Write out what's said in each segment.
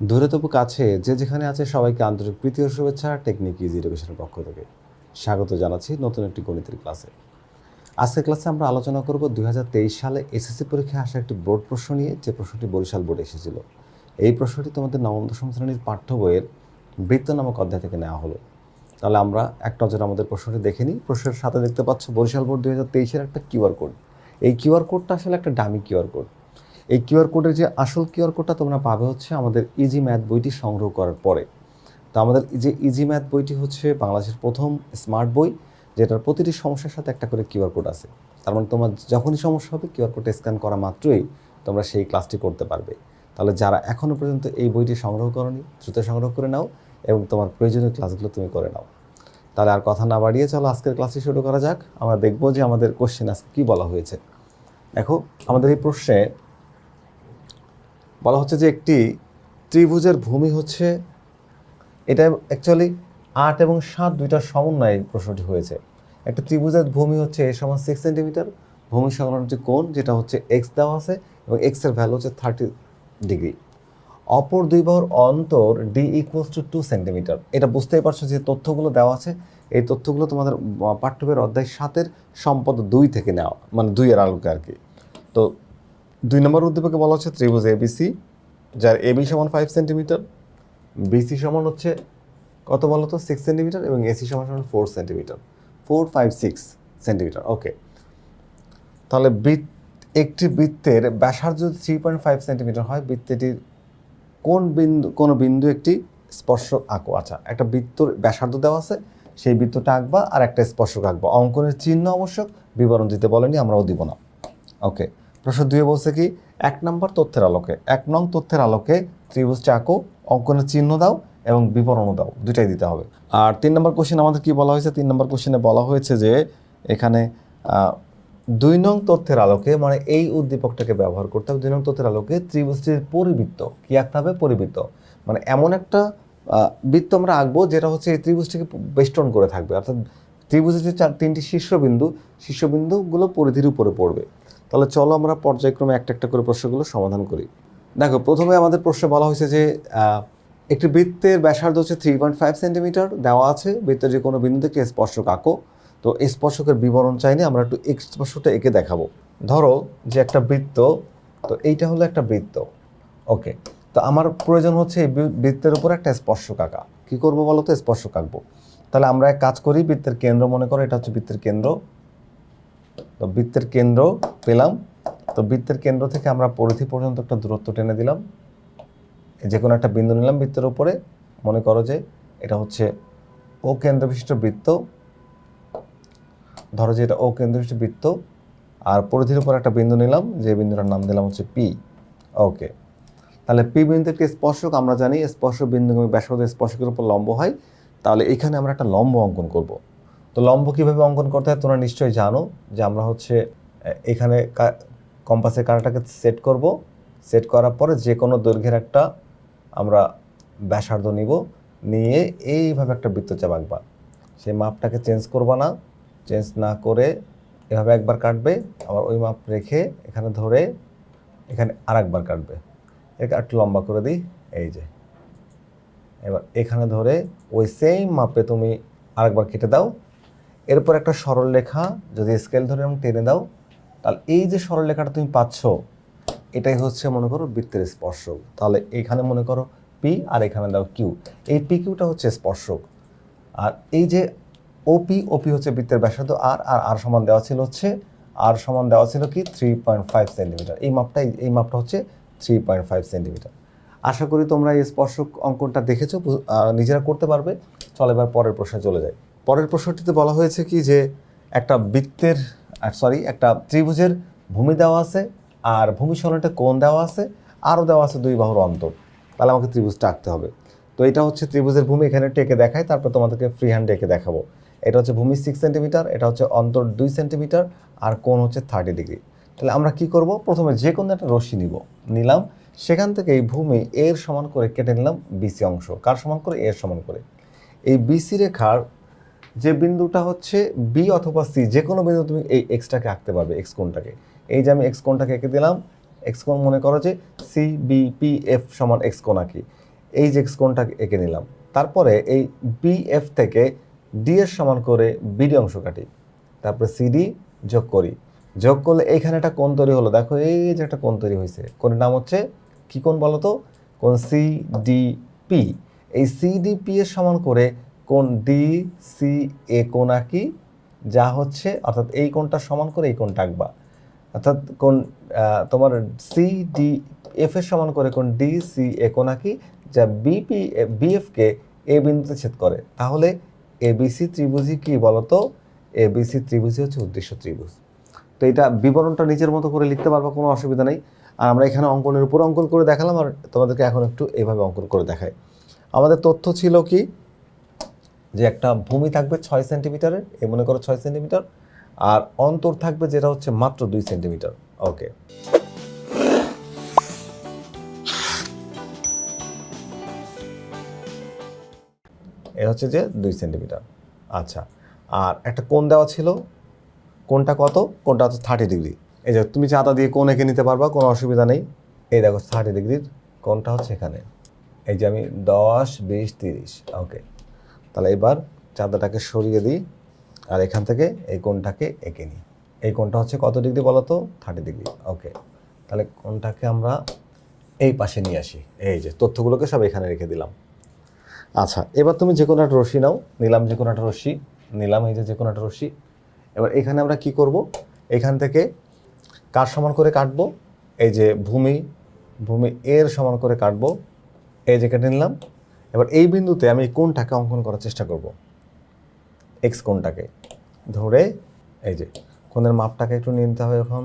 দূরে তবু কাছে যে যেখানে আছে সবাইকে আন্তরিক প্রীতি ও শুভেচ্ছা টেকনিক ইজি এডুকেশনের পক্ষ থেকে। স্বাগত জানাচ্ছি নতুন একটি গণিতের ক্লাসে। আজকের ক্লাসে আমরা আলোচনা করব দুই হাজার তেইশ সালে এসএসসি পরীক্ষায় আসা একটি বোর্ড প্রশ্ন নিয়ে, যে প্রশ্নটি বরিশাল বোর্ডে এসেছিল। এই প্রশ্নটি তোমাদের নবম দশম শ্রেণির পাঠ্য বইয়ের বৃত্ত নামক অধ্যায় থেকে নেওয়া হলো। তাহলে আমরা এক নজর আমাদের প্রশ্নটি দেখে নিই। প্রশ্নের সাথে দেখতে পাচ্ছ বরিশাল বোর্ড দুই হাজার তেইশের একটা কিউআর কোড। এই কিউআর কোডটা আসলে একটা দামি কিউআর কোড। এই কিউআর কোডের যে আসল কিউআর কোডটা তোমরা পাবে হচ্ছে আমাদের ইজি ম্যাথ বইটি সংগ্রহ করার পরে। তো আমাদের যে ইজি ম্যাথ বইটি হচ্ছে বাংলাদেশের প্রথম স্মার্ট বই, যেটার প্রতিটি সমস্যার সাথে একটা করে কিউআর কোড আছে। তার মানে তোমার যখনই সমস্যা হবে কিউআর কোডটা স্ক্যান করা মাত্রই তোমরা সেই ক্লাসটি করতে পারবে। তাহলে যারা এখনও পর্যন্ত এই বইটি সংগ্রহ করনি, দ্রুত সংগ্রহ করে নাও এবং তোমার প্রয়োজনীয় ক্লাসগুলো তুমি করে নাও। তাহলে আর কথা না বাড়িয়ে চলো, আজকের ক্লাসটি শুরু করা যাক। আমরা দেখব যে আমাদের কোশ্চেন আজকে কী বলা হয়েছে। দেখো, আমাদের এই প্রশ্নে বলা হচ্ছে যে একটি ত্রিভুজের ভূমি হচ্ছে এটা অ্যাকচুয়ালি আট এবং সাত দুইটার সমন্বয়ে প্রশ্নটি হয়েছে। একটা ত্রিভুজের ভূমি হচ্ছে এ সমান সিক্স সেন্টিমিটার ভূমি সংলগ্ন যে কোণ যেটা হচ্ছে এক্স দেওয়া আছে এবং এক্সের ভ্যালু হচ্ছে থার্টি ডিগ্রি অপর দুই বাহুর অন্তর D equals to two centimetre এটা বুঝতেই পারছ যে তথ্যগুলো দেওয়া আছে, এই তথ্যগুলো তোমাদের পাঠ্যবের অধ্যায় সাতের সম্পদ দুই থেকে নেওয়া মানে দুইয়ের আলোকে আর কি। তো দুই নম্বর উদ্দীপকে বলা হচ্ছে ত্রিভুজ এবিসি, যার এবি সমান ফাইভ সেন্টিমিটার বিসি সমান হচ্ছে কত বলো তো? সিক্স সেন্টিমিটার এবং এসি সমান সমান four centimetre four five six centimetre okay তাহলে বৃত্ত, একটি বৃত্তের ব্যাসার্ধ যদি থ্রি পয়েন্ট ফাইভ সেন্টিমিটার হয়, বৃত্তটির কোন বিন্দু কোন বিন্দু একটি স্পর্শ আঁকো? আচ্ছা একটা বৃত্তর ব্যাসার্ধ দেওয়া আছে, সেই বৃত্তটা আঁকবা আর একটা স্পর্শক আঁকবা। অঙ্কনের চিহ্ন আবশ্যক, বিবরণ দিতে বলেনি, আমরাও দিব না। ওকে প্রশ্ন দুয়ে বলছে কি, এক নম্বর তথ্যের আলোকে, এক নং তথ্যের আলোকে ত্রিভুজটা আঁকো অঙ্কনের চিহ্ন দাও এবং বিবরণও দাও দুটাই দিতে হবে। আর তিন নম্বর কোশ্চেন আমাদের কি বলা হয়েছে? তিন নম্বর কোশ্চেনে বলা হয়েছে যে, এখানে দুই নং তথ্যের আলোকে মানে এই উদ্দীপকটাকে ব্যবহার করতে হবে, দুই নং তথ্যের আলোকে ত্রিভুজটির পরিবৃত্ত, কি আঁকতে হবে পরিবৃত্ত মানে এমন একটা বৃত্ত আমরা আঁকবো যেটা হচ্ছে এই ত্রিভুজটিকে বেষ্টন করে থাকবে, অর্থাৎ ত্রিভুজের যে চার, তিনটি শীর্ষবিন্দু, শীর্ষবিন্দুগুলো পরিধির উপরে পড়বে। তাহলে চলো আমরা পর্যায়ক্রমে একটা একটা করে প্রশ্নগুলো সমাধান করি। দেখো, প্রথমে আমাদের প্রশ্নে বলা হয়েছে যে একটি বৃত্তের ব্যাসার্ধ হচ্ছে থ্রি পয়েন্ট ফাইভ সেন্টিমিটার দেওয়া আছে। বৃত্তের যে কোনো বিন্দু থেকে স্পর্শক আঁকো। তো স্পর্শকের বিবরণ চাইনি আমরা একটু স্পর্শটা এঁকে দেখাবো। ধরো যে একটা বৃত্ত, তো এইটা হলো একটা বৃত্ত। ওকে, তো আমার প্রয়োজন হচ্ছে এই বৃত্তের উপর একটা স্পর্শক আঁকা। কী করব বলো তো? স্পর্শক আঁকবো। তাহলে আমরা এক কাজ করি, বৃত্তের কেন্দ্র মনে করো, এটা হচ্ছে বৃত্তের কেন্দ্র। তো বৃত্তের কেন্দ্র পেলাম। তো বৃত্তের কেন্দ্র থেকে আমরা পরিধি পর্যন্ত একটা দূরত্ব টেনে দিলাম। যে কোনো একটা বিন্দু নিলাম বৃত্তের উপরে। মনে করো যে এটা হচ্ছে ও কেন্দ্রবিশিষ্ট বৃত্ত। ধরো যে এটা ও কেন্দ্রবিশিষ্ট বৃত্ত। আর পরিধির উপর একটা বিন্দু নিলাম। যে বিন্দুটার নাম দিলাম হচ্ছে পি। ওকে। তাহলে পি বিন্দু একটি স্পর্শক আমরা জানি, স্পর্শক বিন্দু ব্যাসার্ধ স্পর্শকের উপর লম্ব হয়। তাহলে এখানে আমরা একটা লম্ব অঙ্কন করব। তো লম্ব কীভাবে অঙ্কন করতে হয় তোমরা নিশ্চয়ই জানো যে আমরা হচ্ছে এখানে কম্পাসের কাঁটাটাকে সেট করব। সেট করার পরে যে কোনো দৈর্ঘ্যের একটা আমরা ব্যাসার্ধ নিব। নিয়ে এইভাবে একটা বৃত্তচাপ আঁকবা। সেই মাপটাকে চেঞ্জ করবা না। চেঞ্জ না করে এভাবে একবার কাটবে। আবার ওই মাপ রেখে এখানে ধরে এখানে আরেকবার কাটবে। একে একটু লম্বা করে দিই। এই যে। এবার এখানে ধরে ওই সেম মাপে তুমি আরেকবার কেটে দাও। এরপর একটা সরল রেখা, যদি স্কেল ধরে এবং টেনে দাও, তাহলে এই যে সরল রেখাটা তুমি পাচ্ছ, এটাই হচ্ছে মনে করো বৃত্তের স্পর্শক। তাহলে এখানে মনে করো পি আর এখানে দাও কিউ এই পি কিউটা হচ্ছে স্পর্শক। আর এই যে ওপি ওপি হচ্ছে বৃত্তের ব্যাসার্ধ আর আর আর সমান দেওয়া ছিল হচ্ছে আর সমান দেওয়া ছিল কি? থ্রি পয়েন্ট ফাইভ সেন্টিমিটার এই মাপটা এই মাপটা হচ্ছে থ্রি পয়েন্ট ফাইভ সেন্টিমিটার আশা করি তোমরা এই স্পর্শক অঙ্কনটা দেখেছ নিজেরা করতে পারবে। চল এবার পরের প্রশ্নে চলে যাই। পরের প্রশ্নটিতে বলা হয়েছে কি যে একটা বৃত্তের সরি একটা ত্রিভুজের ভূমি দেওয়া আছে আর ভূমি সরণটা কোণ দেওয়া আছে, আরও দেওয়া আছে দুই বাহুর অন্তর। তাহলে আমাকে ত্রিভুজটা আঁকতে হবে। তো এটা হচ্ছে ত্রিভুজের ভূমি, এখানে টেকে দেখায় তারপর তোমাদেরকে ফ্রি হ্যান্ড এঁকে দেখাবো। এটা হচ্ছে ভূমি সিক্স সেন্টিমিটার এটা হচ্ছে অন্তর দুই সেন্টিমিটার আর কোণ হচ্ছে থার্টি ডিগ্রি তাহলে আমরা কি করব? প্রথমে যে কোনো একটা রশ্মি নিব। নিলাম, সেখান থেকে এই ভূমি এর সমান করে কেটে নিলাম বিসি অংশ। কার সমান করে? এর সমান করে। এই বিসি রেখার যে বিন্দুটা হচ্ছে বি অথবা সি যে কোনো বিন্দু তুমি এই এক্সটাকে আঁকতে পারবে এক্স কোণটাকে। এই যে আমি এক্স কোণটাকে এঁকে দিলাম এক্স কোণ মনে করো যে সি বি পি এফ সমান এক্স কোণ আঁকি। এই যে এক্স কোণটা এঁকে নিলাম। তারপরে এই বি এফ থেকে ডি এর সমান করে বিডি অংশ কাটি। তারপরে সিডি যোগ করি। যোগ করলে এইখানে একটা কোণ তৈরি হলো। দেখো এই যে একটা কোণ তৈরি হয়েছে কোণের নাম হচ্ছে কি কোণ বলো তো? কোণ সি ডি পি এই সিডিপি এর সমান করে কোণ ডি সি এ কোণ আঁকি, যা হচ্ছে, অর্থাৎ এই কোণটা সমান করে এই কোণটা আঁকবা। অর্থাৎ কোন তোমার সি ডি এফ এর সমান করে কোন ডি সি এ কোণ আঁকি, যা বিপি বিএফকে এ বিন্দুতে ছেদ করে। তাহলে এবিসি ত্রিভুজই কি বলতো? এবিসি ত্রিভুজই হচ্ছে উদ্দেশ্য ত্রিভুজ। তো এটা বিবরণটা নিজের মতো করে লিখতে পারবা, কোনো অসুবিধা নেই। আর আমরা এখানে অঙ্কনের উপর অঙ্কন করে দেখালাম, আর তোমাদেরকে এখন একটু এভাবে অঙ্কন করে দেখাই। আমাদের তথ্য ছিল কি? যে একটা ভূমি থাকবে ছয় সেন্টিমিটারের, এ মনে করো ছয় সেন্টিমিটার, আর অন্তর থাকবে যেটা হচ্ছে মাত্র দুই সেন্টিমিটার। ওকে। এ হচ্ছে যে দুই সেন্টিমিটার। আচ্ছা আর একটা কোণ দেওয়া ছিল কোনটা কত? কোনটা হচ্ছে থার্টি ডিগ্রি। এই যে তুমি চাঁদা দিয়ে কোণ এঁকে নিতে পারবা, কোনো অসুবিধা নেই। এই দেখো, থার্টি ডিগ্রির কোনটা হচ্ছে এখানে। এই যে আমি দশ, বিশ, তিরিশ, ওকে। তাহলে এবার চাঁদাটাকে সরিয়ে দিই আর এখান থেকে এই কোণটাকে এঁকে নিই। এই কোণটা হচ্ছে কত ডিগ্রি বলো তো? থার্টি ডিগ্রি ওকে তাহলে কোণটাকে আমরা এই পাশে নিয়ে আসি। এই যে তথ্যগুলোকে সব এখানে রেখে দিলাম। আচ্ছা এবার তুমি যে কোনো একটা রশ্মি নাও। নিলাম যে কোনো একটা রশ্মি। নিলাম এই যে যে কোনো একটা রশ্মি। এবার এখানে আমরা কি করব? এখান থেকে কার সমান করে কাটবো? এই যে ভূমি। ভূমি এর সমান করে কাটবো। এই যে কেটে নিলাম। এবার এই বিন্দুতে আমি কোনটাকে অঙ্কন করার চেষ্টা করব? এক্স কোনটাকে? ধরে এই যে, কোণের মাপটাকে একটু নিতে হবে এখন,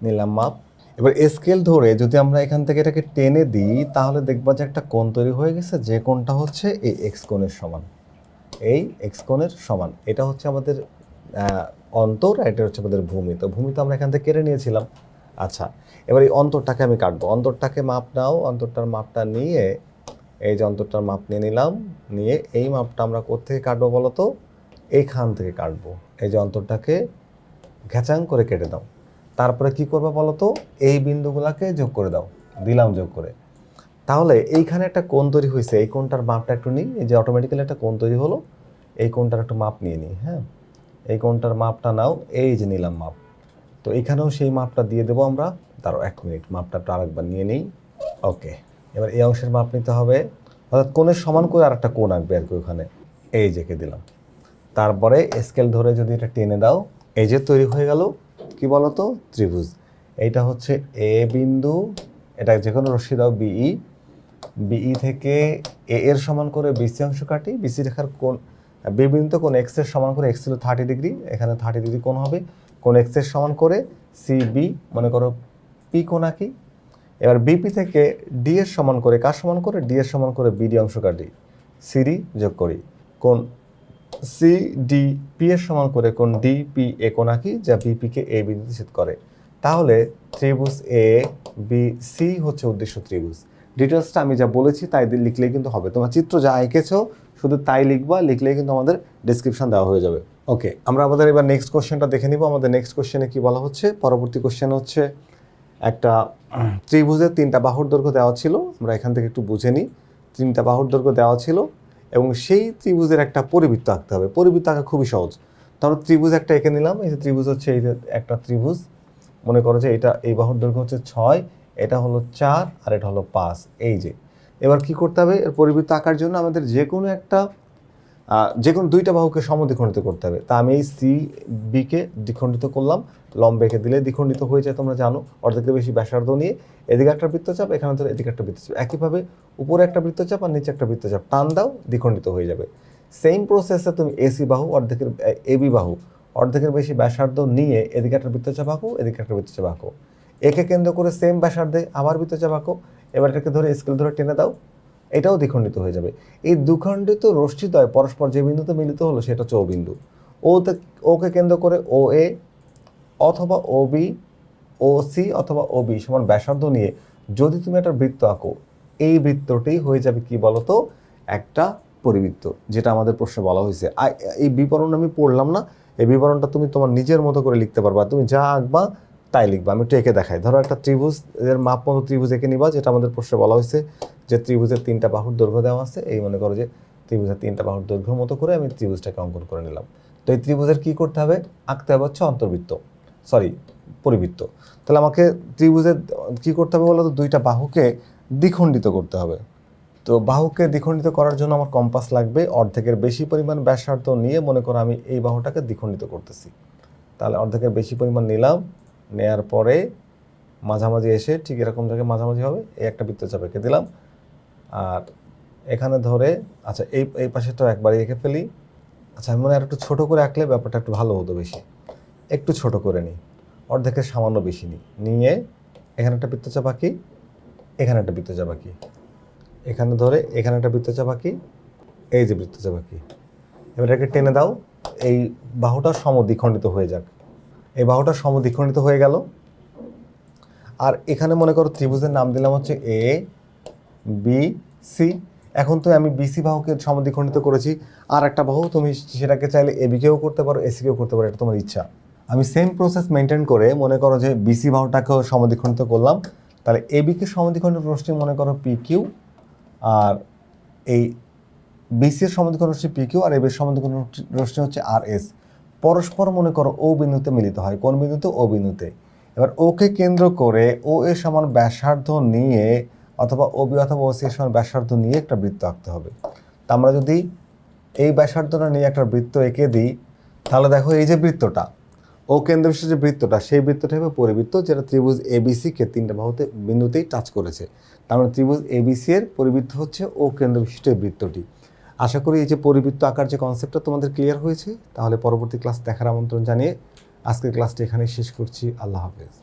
নিলাম মাপ। এবার স্কেল ধরে যদি আমরা এখান থেকে এটাকে টেনে দিই, তাহলে দেখবা যে একটা কোণ তৈরি হয়ে গেছে, যে কোণটা হচ্ছে এই এক্স কোণের সমান। এই এক্স কোণের সমান। এটা হচ্ছে আমাদের অন্তর আর এটা হচ্ছে আমাদের ভূমি। তো ভূমি তো আমরা এখান থেকে কেটে নিয়েছিলাম। আচ্ছা এবার এই অন্তরটাকে আমি কাটবো। অন্তরটাকে মাপ নাও। অন্তরটার মাপটা নিয়ে এই যে অন্তরটার মাপ নিয়ে নিলাম, নিয়ে এই মাপটা আমরা কোত্থেকে কাটবো বলো তো? এইখান থেকে কাটবো। এই যন্ত্রটাকে ঘ্যাচাং করে কেটে দাও। তারপরে কি করবে বলো তো? এই বিন্দুগুলোকে যোগ করে দাও। দিলাম যোগ করে। তাহলে এইখানে একটা কোণ তৈরি হয়েছে। এই কোণটার মাপটা একটু নিই। এই যে অটোমেটিক্যালি একটা কোণ তৈরি হলো। এই কোণটার একটু মাপ নিয়ে নিই হ্যাঁ? এই কোণটার মাপটা নাও। এই যে নিলাম মাপ। তো এখানেও সেই মাপটা দিয়ে দেবো আমরা। তারও এক মিনিট। মাপটা একটু আরেকবার নিয়ে নিই। ওকে। এবার এই অংশের মাপ নিতে হবে। অর্থাৎ কোণের সমান করে আর একটা কোণ আঁকবে আর কি ওখানে। এই যেকে দিলাম। তারপরে স্কেল ধরে যদি এটা টেনে দাও, এই যে তৈরি হয়ে গেল, কি বলতো? ত্রিভুজ। এইটা হচ্ছে এ বিন্দু, এটা যে কোনো রশ্মি দাও বিই বিই থেকে এ এর সমান করে বিসি অংশ কাটি। বিসি রেখার কোন বি বিন্দুতে কোন এক্সের সমান করে এক্স ছিল থার্টি ডিগ্রি এখানে থার্টি ডিগ্রি কোন হবে। কোন এক্সের সমান করে সি বি মনে করো পি কোণ আঁকি। এবার বিপি থেকে ডি এর সমান করে কার সমান করে? ডি এর সমান করে বিডি অংশ কাটি সিডি যোগ করি। কোন সি ডি পি এর সমান করে কোন ডি পি এ কোন আঁকি যা বিপিকে এ বিন্দুতে ছেদ করে। তাহলে ত্রিভুজ এ বি সি হচ্ছে উদ্দেশ্য ত্রিভুজ। ডিটেলসটা আমি যা বলেছি তাই দিয়ে লিখলেই কিন্তু হবে। তোমার চিত্র যা এঁকেছো শুধু তাই লিখবা, লিখলেই কিন্তু আমাদের ডিসক্রিপশন দেওয়া হয়ে যাবে। ওকে আমরা আমাদের এবার নেক্সট কোশ্চেনটা দেখে নিব। আমাদের নেক্সট কোশ্চেনে কি বলা হচ্ছে? পরবর্তী কোশ্চেন হচ্ছে একটা ত্রিভুজের তিনটা বাহুর দৈর্ঘ্য দেওয়া ছিল। আমরা এখান থেকে একটু বুঝে নিই। তিনটা বাহুর দৈর্ঘ্য দেওয়া ছিল এবং সেই ত্রিভুজের একটা পরিবৃত্ত আঁকতে হবে। পরিবৃত্ত আঁকা খুবই সহজ। তাহলে ত্রিভুজ একটা এঁকে নিলাম, এই যে ত্রিভুজ হচ্ছে এই যে একটা ত্রিভুজ। মনে করো যে এটা, এই বাহুর দৈর্ঘ্য হচ্ছে ছয়, এটা হলো চার আর এটা হলো পাঁচ। এই যে। এবার কি করতে হবে? এর পরিবৃত্ত আঁকার জন্য আমাদের যে কোনো একটা যে কোনো দুইটা বাহুকে সমদ্বিখণ্ডিত করতে হবে। তা আমি এই সি বিকে দ্বিখণ্ডিত করলাম। লম্ব এঁকে দিলে দ্বিখণ্ডিত হয়ে যায়, তোমরা জানো। অর্ধেকের বেশি ব্যাসার্ধ নিয়ে এদিকে একটা বৃত্তচাপ, এখানে ধরো এদিকে একটা বৃত্তচাপ। একইভাবে উপরে একটা বৃত্তচাপ আর নিচে একটা বৃত্তচাপ। টান দাও, দ্বিখণ্ডিত হয়ে যাবে। সেম প্রসেসে তুমি এসি বাহু, অর্ধেকের এবি বাহু। অর্ধেকের বেশি ব্যাসার্ধ নিয়ে এদিকে একটা বৃত্তচাপ আঁকো, এদিকে একটা বৃত্তচাপ আঁকো। একে কেন্দ্র করে সেম ব্যাসার্ধে আবার বৃত্তচাপ আঁকো। এবার এটাকে ধরে স্কেল ধরে টেনে দাও। এটাও দ্বিখণ্ডিত হয়ে যাবে। এই দুখণ্ডিত রশ্মিদ্বয় পরস্পর যে বিন্দুতে মিলিত হলো সেটা হচ্ছে ও বিন্দু। ওতে, ওকে কেন্দ্র করে ও এ অথবা ও বি ও সি অথবা ও বি সমান ব্যাসার্ধ নিয়ে যদি তুমি একটা বৃত্ত আঁকো, এই বৃত্তটি হয়ে যাবে কি বলতো? একটা পরিবৃত্ত, যেটা আমাদের প্রশ্নে বলা হয়েছে। এই বিবরণ আমি পড়লাম না, এই বিবরণটা তুমি তোমার নিজের মতো করে লিখতে পারবা। তুমি যা আঁকবা তাই লিখবা, আমি একটু এঁকে দেখাই। ধরো একটা ত্রিভুজ এর মাপ মতো ত্রিভুজ এঁকে নিবা, যেটা আমাদের প্রশ্নে বলা হয়েছে যে ত্রিভুজের তিনটা বাহুর দৈর্ঘ্য দেওয়া আছে। এই মনে করো যে ত্রিভুজের তিনটা বাহুর দৈর্ঘ্য মতো করে আমি ত্রিভুজটাকে অঙ্কন করে নিলাম। তো এই ত্রিভুজের কী করতে হবে? আঁকতে হবে হচ্ছে অন্তর্বৃত্ত সরি পরিবৃত্ত। তাহলে আমাকে ত্রিভুজের কী করতে হবে বলো তো? দুইটা বাহুকে দ্বিখণ্ডিত করতে হবে। তো বাহুকে দ্বিখণ্ডিত করার জন্য আমার কম্পাস লাগবে অর্ধেকের বেশি পরিমাণ ব্যাসার্ধ নিয়ে মনে করো আমি এই বাহুটাকে দ্বিখণ্ডিত করতেছি। তাহলে অর্ধেকের বেশি পরিমাণ নিলাম নেয়ার পরে মাঝামাঝি এসে ঠিক এরকম জায়গায় মাঝামাঝি হবে, এই একটা বৃত্তচাপ এঁকে দিলাম। আর এখানে ধরে আচ্ছা এই এই পাশেটাও একবারই এঁকে ফেলি। আচ্ছা আমি মনে হয় একটু ছোটো করে আঁকলে ব্যাপারটা একটু ভালো হতো বেশি। একটু ছোট করে নিই, অর্ধেকের সামান্য বেশি নিই। নিয়ে এখানে একটা বৃত্তচাপ আঁকি, এখানে একটা বৃত্তচাপ আঁকি। এখানে ধরে, এখানে একটা বৃত্তচাপ আঁকি, এই যে বৃত্তচাপ আঁকি। এবার এটাকে টেনে দাও, এই বাহুটা সমদ্বিখণ্ডিত হয়ে যাক। এই বাহুটা সমদ্বিখণ্ডিত হয়ে গেল। আর এখানে মনে করো ত্রিভুজের নাম দিলাম হচ্ছে এ বি সি এখন তো আমি বিসি বাহুকে সমদ্বিখণ্ডিত করেছি। আর একটা বাহু তুমি সেটাকে চাইলে এ বিকেও করতে পারো এসিকেও করতে পারো, এটা তোমার ইচ্ছা। আমি সেম প্রসেস মেনটেন করে মনে করো যে বিসি বাহুটাকেও সমদ্বিখণ্ডিত করলাম। তাহলে এ বিকে সমদ্বিখণ্ডিত রশ্মি মনে করো পি কিউ আর এই বিসির সমদ্বিখণ্ড রশ্মি পি কিউ আর এবির সমদ্বিখণ্ড রশ্মি হচ্ছে আর এস পরস্পর মনে করো ও বিন্দুতে মিলিত হয়, কোন বিন্দুতে? ও বিন্দুতে। এবার ওকে কেন্দ্র করে ও এর সমান ব্যাসার্ধ নিয়ে অথবা ও বি অথবা ও সি এর সমান ব্যাসার্ধ নিয়ে একটা বৃত্ত আঁকতে হবে। তা আমরা যদি এই ব্যাসার্ধটা নিয়ে একটা বৃত্ত এঁকে দিই, তাহলে দেখো এই যে বৃত্তটা, ও কেন্দ্র বিশিষ্ট যে বৃত্তটা, সেই বৃত্তটা হবে পরিবৃত্ত, যেটা ত্রিভুজ এবিসি কে তিনটা বাহুতে, বিন্দুতেই টাচ করেছে। তার মানে ত্রিভুজ এবিসি এর পরিবৃত্ত হচ্ছে ও কেন্দ্র বিশিষ্ট এই বৃত্তটি। আশা করি এই যে পরিবৃত্ত আকার যে কনসেপ্টটা তোমাদের ক্লিয়ার হয়েছে, তাহলে পরবর্তী ক্লাস দেখার আমন্ত্রণ জানিয়ে আজকের ক্লাসটি এখানেই শেষ করছি। আল্লাহ হাফেজ।